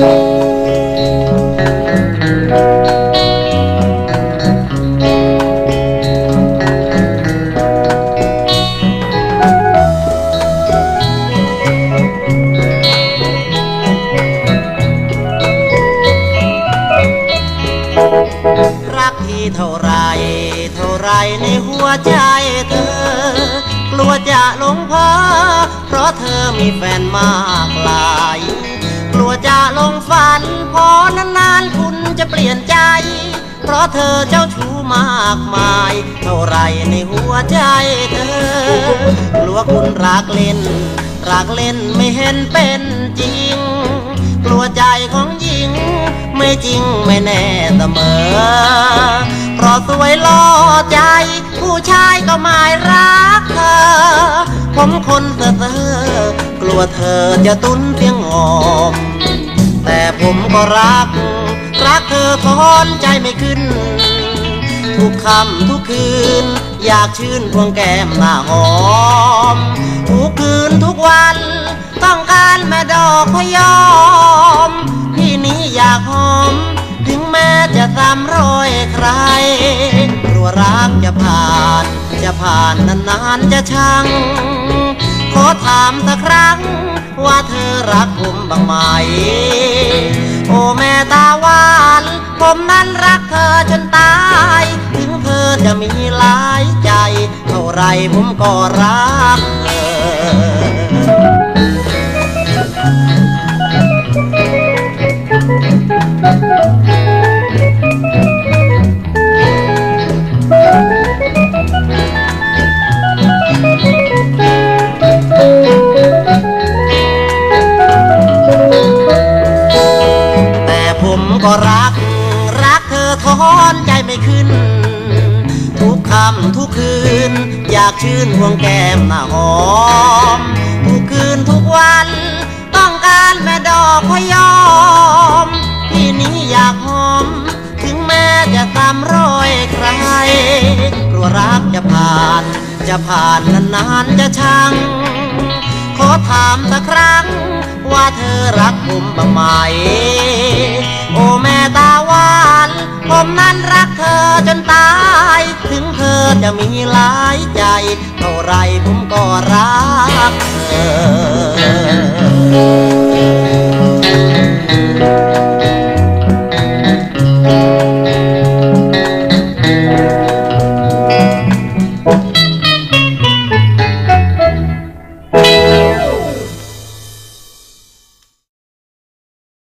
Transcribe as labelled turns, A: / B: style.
A: รักที่เท่าไรเท่าไรในหัวใจเธอ กลัวจะหลงเพอเพราะเธอมีแฟนมา จะลงฝัน พอนานๆคุณจะเปลี่ยนใจ เพราะเธอเจ้าชู้มากมาย เท่าไรในหัวใจเธอกลัวคุณรักเล่น รักเล่นไม่เห็นเป็นจริง กลัวใจของหญิง ไม่จริงไม่แน่เสมอ เพราะสวยล่อใจ ผู้ชายก็ไม่รักเธอ ผมคนเซ่อกลัวเธอจะตุ้นเพียงงอม แต่ผมก็รัก รักเธอทอนใจไม่ขึ้น ทุกค่ำทุกคืน อยากชื่นพวงแก้มหน้าหอม ทุกคืนทุกวัน ต้องการแม่ดอกพยอมพี่นี้อยากหอม ถึงแม้จะตามรอยใครกลัวรักจะผ่าน จะผ่านนานๆจะชัง ขอถามสักครั้งว่าเธอรักผมบ้างไหม โอ้แม่ตาหวาน ผมนั้นรักเธอจนตาย ถึงเธอจะมีหลายใจ เท่าไรผมก็รักเธอ ก็รัก รักเธอทอนใจไม่ขึ้น ทุกคำทุกคืน อยากชื่นพวงแก้มหน้าหอม ทุกคืนทุกวัน ต้องการแม่ดอกพยอมพี่นี้อยากหอม ถึงแม้จะตามรอยใคร กลัวรักจะผ่าน จะผ่านนานๆจะชัง ขอถามสักครั้ง ว่าเธอรักผมบ้างไหม โอ้แม่ตาหวาน ผมนั้นรักเธอจนตาย ถึงเธอจะมีหลายใจ เท่าไรผมก็รักเธอ